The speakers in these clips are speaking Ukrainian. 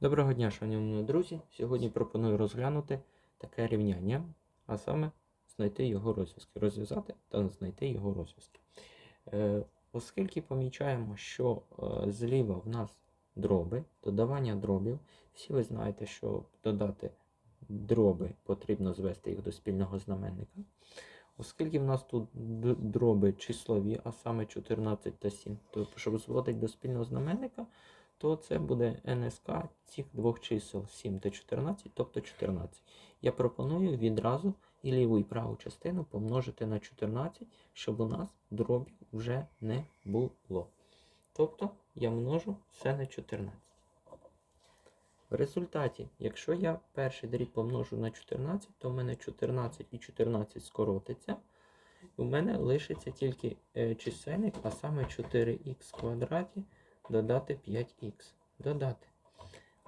Доброго дня, шановні друзі! Сьогодні пропоную розглянути таке рівняння, а саме знайти його розв'язки, розв'язати та знайти його розв'язки. Е, оскільки помічаємо, що е, зліва в нас дроби, додавання дробів, всі ви знаєте, що додати дроби потрібно звести їх до спільного знаменника. Оскільки в нас тут дроби числові, а саме 14 та 7, то щоб зводити до спільного знаменника, то це буде НСК цих двох чисел 7 та 14, тобто 14. Я пропоную відразу і ліву і праву частину помножити на 14, щоб у нас дробів вже не було. Тобто я множу все на 14. В результаті, якщо я перший дріб помножу на 14, то в мене 14 і 14 скоротиться. У мене лишиться тільки е, чисельник, а саме 4х квадраті додати 5х. Додати.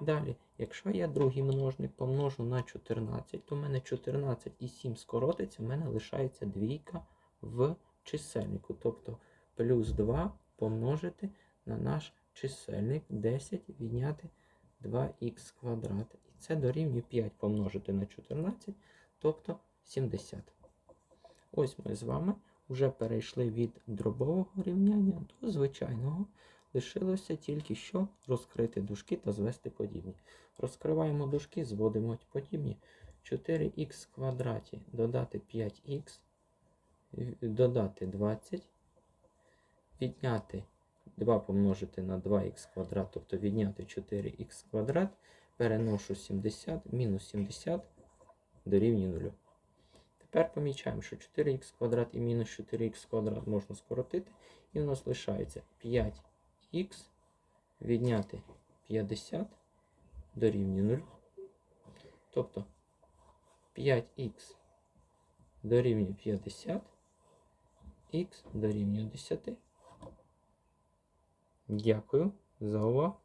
Далі, якщо я другий множник помножу на 14, то в мене 14 і 7 скоротиться, в мене лишається двійка в чисельнику. Тобто плюс 2 помножити на наш чисельник 10 відняти 2х квадрат. І це дорівнює 5 помножити на 14, тобто 70. Ось ми з вами вже перейшли від дробового рівняння до звичайного. Лишилося тільки що розкрити дужки та звести подібні. Розкриваємо дужки, зводимо подібні. 4х квадраті додати 5х, додати 20, відняти 2 помножити на 2х квадрат, тобто відняти 4х квадрат, переношу 70, мінус 70 дорівнює 0. Тепер помічаємо, що 4х квадрат і мінус 4х квадрат можна скоротити, і в нас лишається 5 х відняти 50 дорівнює 0. Тобто 5х дорівнює 50, х дорівнює 10. Дякую за увагу.